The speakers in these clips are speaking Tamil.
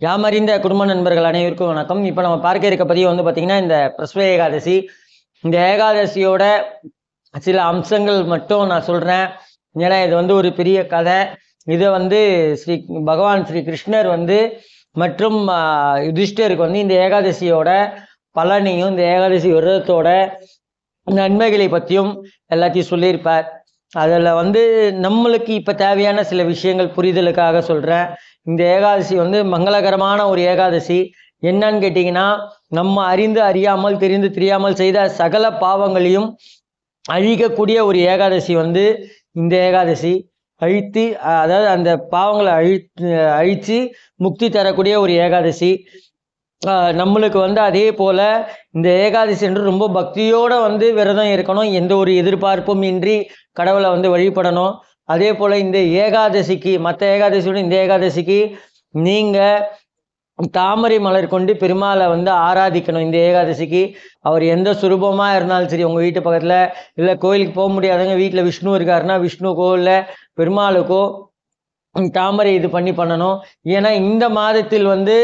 யாமறிந்த குடும்ப நண்பர்கள் அனைவருக்கும் வணக்கம். இப்போ நம்ம பார்க்க இருக்க பதிவு வந்து பார்த்திங்கன்னா இந்த பிரஸ்வ ஏகாதசி. இந்த ஏகாதசியோட சில அம்சங்கள் மட்டும் நான் சொல்கிறேன் ஏன்னா இது வந்து ஒரு பெரிய கதை. இதை வந்து ஸ்ரீ பகவான் ஸ்ரீ கிருஷ்ணர் வந்து மற்றும் யுதிஷ்டருக்கு வந்து இந்த ஏகாதசியோட பலனையும் இந்த ஏகாதசி விரதத்தோட நன்மைகளை பற்றியும் எல்லாத்தையும் சொல்லியிருப்பார். அதில் வந்து நம்மளுக்கு இப்போ தேவையான சில விஷயங்கள் புரிதலுக்காக சொல்கிறேன் இந்த ஏகாதசி வந்து மங்களகரமான ஒரு ஏகாதசி. என்னன்னு கேட்டிங்கன்னா நம்ம அறிந்து அறியாமல் தெரிந்து தெரியாமல் செய்த சகல பாவங்களையும் அழிக்கக்கூடிய ஒரு ஏகாதசி வந்து இந்த ஏகாதசி. அழித்து அதாவது அந்த பாவங்களை அழி அழித்து முக்தி தரக்கூடிய ஒரு ஏகாதசி. நம்மளுக்கு வந்து அதே போல் இந்த ஏகாதசி என்று ரொம்ப பக்தியோடு வந்து விரதம் இருக்கணும். எந்த ஒரு எதிர்பார்ப்பும் இன்றி கடவுளை வந்து வழிபடணும். அதே போல் இந்த ஏகாதசிக்கு மற்ற ஏகாதசியோட இந்த ஏகாதசிக்கு நீங்கள் தாமரை மலர் கொண்டு பெருமாளை வந்து ஆராதிக்கணும். இந்த ஏகாதசிக்கு அவர் எந்த சுரூபமாக இருந்தாலும் சரி உங்கள் வீட்டு பக்கத்தில் இல்லை கோயிலுக்கு போக முடியாதவங்க வீட்டில் விஷ்ணு இருக்காருன்னா விஷ்ணுக்கோ இல்லை பெருமாளுக்கோ தாமரை இது பண்ணி பண்ணணும். ஏன்னா இந்த மாதத்தில் வந்து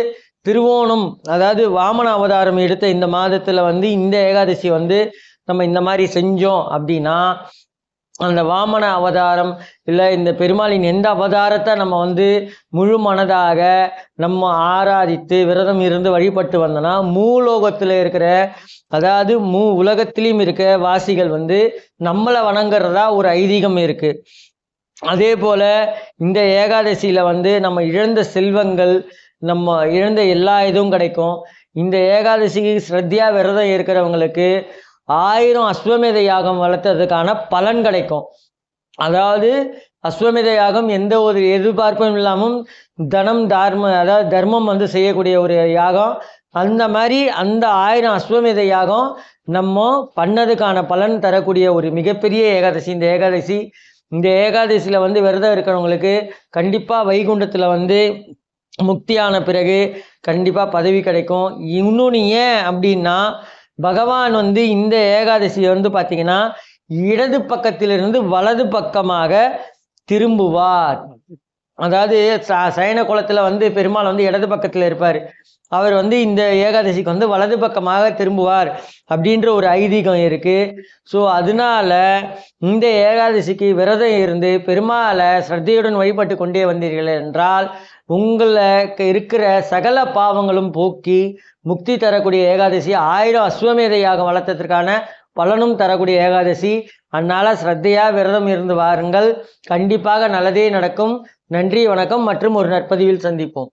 திருவோணம் அதாவது வாமன அவதாரம் எடுத்த இந்த மாதத்தில் வந்து இந்த ஏகாதசி வந்து நம்ம இந்த மாதிரி செஞ்சோம் அப்படின்னா அந்த வாமன அவதாரம் இல்லை இந்த பெருமாளின் எந்த அவதாரத்தை நம்ம வந்து முழு மனதாக நம்ம ஆராதித்து விரதம் இருந்து வழிபட்டு வந்தோன்னா மூலோகத்தில் இருக்கிற அதாவது மூ உலகத்திலையும் இருக்க வாசிகள் வந்து நம்மளை வணங்குறதா ஒரு ஐதீகம் இருக்கு. அதே போல இந்த ஏகாதசியில வந்து நம்ம இழந்த செல்வங்கள் நம்ம இழந்த எல்லா இதுவும் கிடைக்கும். இந்த ஏகாதசிக்கு ஸ்ரத்தியா விரதம் இருக்கிறவங்களுக்கு ஆயிரம் அஸ்வமேத யாகம் வளர்த்ததுக்கான பலன் கிடைக்கும். அதாவது அஸ்வமேத யாகம் எந்த ஒரு எதிர்பார்ப்பும் இல்லாமல் தனம் தார்ம அதாவது தர்மம் வந்து செய்யக்கூடிய ஒரு யாகம். அந்த மாதிரி அந்த ஆயிரம் அஸ்வமேத யாகம் நம்ம பண்ணதுக்கான பலன் தரக்கூடிய ஒரு மிகப்பெரிய ஏகாதசி. இந்த ஏகாதசி இந்த ஏகாதசியில் வந்து விரதம் இருக்கிறவங்களுக்கு கண்டிப்பாக வைகுண்டத்தில் வந்து முக்தியான பிறகு கண்டிப்பாக பதவி கிடைக்கும். இன்னொன்று ஏன் அப்படின்னா பகவான் வந்து இந்த ஏகாதசி வந்து பார்த்தீங்கன்னா இடது பக்கத்திலிருந்து வலது பக்கமாக திரும்புவார். அதாவது ச- சயன குளத்தில் வந்து பெருமாள் வந்து இடது பக்கத்தில் இருப்பார். அவர் வந்து இந்த ஏகாதசிக்கு வந்து வலது பக்கமாக திரும்புவார் அப்படின்ற ஒரு ஐதீகம் இருக்குது ஸோ அதனால இந்த ஏகாதசிக்கு விரதம் இருந்து பெருமாளை ஸ்ரத்தையுடன் வழிபட்டு கொண்டே வந்தீர்கள் என்றால் உங்களுக்கு இருக்கிற சகல பாவங்களும் போக்கி முக்தி தரக்கூடிய ஏகாதசி ஆயிரம் அஸ்வமேத யாகம் வளர்த்ததற்கான பலனும் தரக்கூடிய ஏகாதசி. அதனால ஸ்ரத்தையாக விரதம் இருந்து வாருங்கள். கண்டிப்பாக நல்லதே நடக்கும். நன்றி வணக்கம் மற்றும் ஒரு நற்பதிவில் சந்திப்போம்.